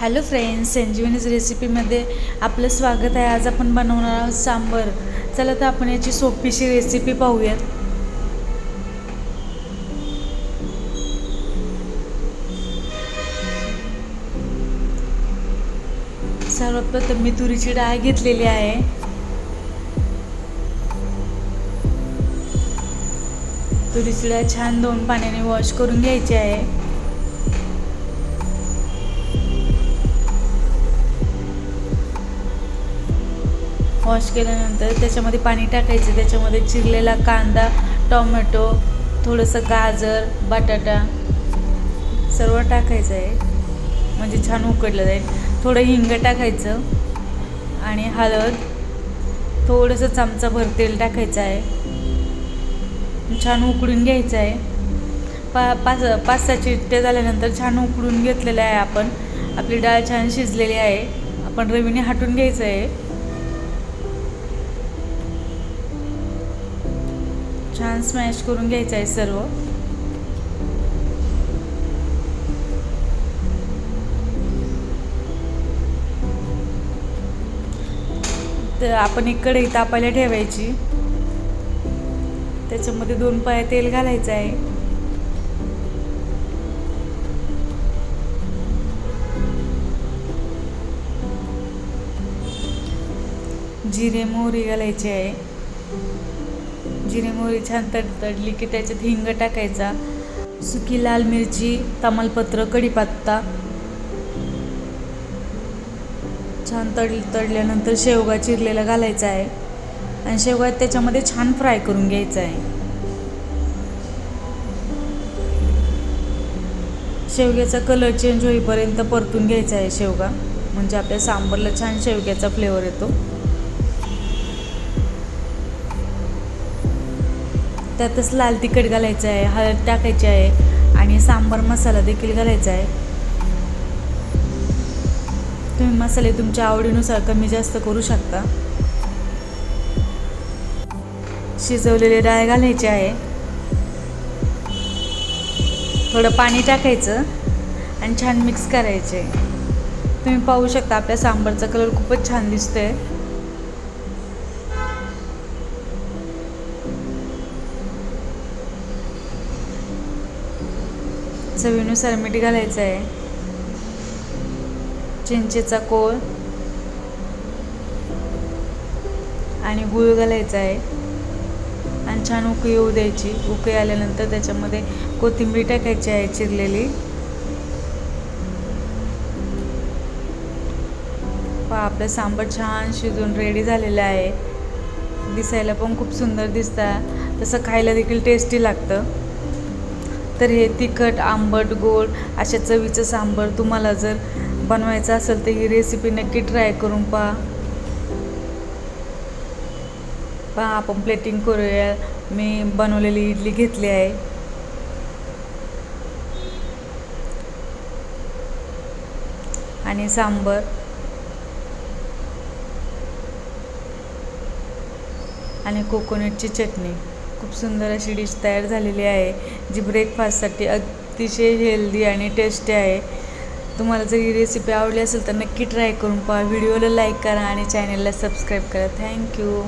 Hello friends संजीवनीज रेसिपीमध्ये आपलं स्वागत आहे. आज आपण बनवणार आहोत सांबर. चला तर आपण याची सोपीशी रेसिपी पाहूयात. सर्वप्रथम मी तुरीची डाळ घेतलेली आहे. तुरीची डाळ छान दोन पाण्याने वॉश करून घ्यायची आहे. वॉश केल्यानंतर त्याच्यामध्ये पाणी टाकायचं. त्याच्यामध्ये चिरलेला कांदा टोमॅटो थोडंसं गाजर बटाटा सर्व टाकायचं आहे. म्हणजे छान उकडलं जाईल. थोडं हिंग टाकायचं आणि हळद थोडंसं चमचाभर तेल टाकायचं आहे. छान उकडून घ्यायचं आहे. पा पाच पाच सहा चिट्टे झाल्यानंतर छान उकडून घेतलेलं आहे आपण. आपली डाळ छान शिजलेली आहे. आपण रवीने हाटून घ्यायचं आहे. छान स्मॅश करून घ्यायचं आहे सर्व. तर आपण एक कढई तापायला ठेवायची. त्याच्यामध्ये दोन पाय तेल घालायचं आहे. जिरे मोहरी घालायची आहे. जिरे मोहरी छान तडतडली की त्याच्यात हिंग टाकायचा सुकी लाल मिरची तमालपत्र कढीपत्ता. छान तड तडल्यानंतर शेवगा चिरलेला घालायचा आहे. आणि शेवगा त्याच्यामध्ये छान फ्राय करून घ्यायचा आहे. शेवग्याचा कलर चेंज होईपर्यंत परतून घ्यायचा आहे शेवगा. म्हणजे आपल्या सांबरला छान शेवग्याचा फ्लेवर येतो. त्यातच लाल तिखट घालायचं आहे हळद टाकायची आहे आणि सांबार मसाला देखील घालायचा आहे. तुम्ही मसाले तुमच्या आवडीनुसार कमी जास्त करू शकता. शिजवलेले डाळ घालायचे आहे. थोडं पाणी टाकायचं आणि छान मिक्स करायचे. तुम्ही पाहू शकता आपल्या सांबारचा कलर खूपच छान दिसतोय. चवीनुसार मीठ घालायचं आहे. चिंचेचा कोळ. आणि गुळ घालायचा आहे. आणि छान उकळी येऊ द्यायची. उकळी आल्यानंतर त्याच्यामध्ये कोथिंबीर टाकायची आहे चिरलेली. पहा आपलं सांबार छान शिजून रेडी झालेलं आहे. दिसायला पण खूप सुंदर दिसतं. तसं खायला देखील टेस्टी लागतं. तर हे तिखट आंबट गोड अशा चवीचं सांबर तुम्हाला जर बनवायचं असेल तर ही रेसिपी नक्की ट्राय करून पहा. पहा आपण प्लेटिंग करूया. मी बनवलेली इडली घेतली आहे. आणि सांबर. आणि कोकोनटची चटणी. खूप सुंदर अशी डिश तयार झालेली आहे जी ब्रेकफास्टसाठी अतिशय हेल्दी आणि टेस्टी आहे. तुम्हाला जर ही रेसिपी आवडली असेल तर नक्की ट्राय करून पहा. व्हिडिओला लाईक करा आणि चॅनलला सबस्क्राईब करा. थँक्यू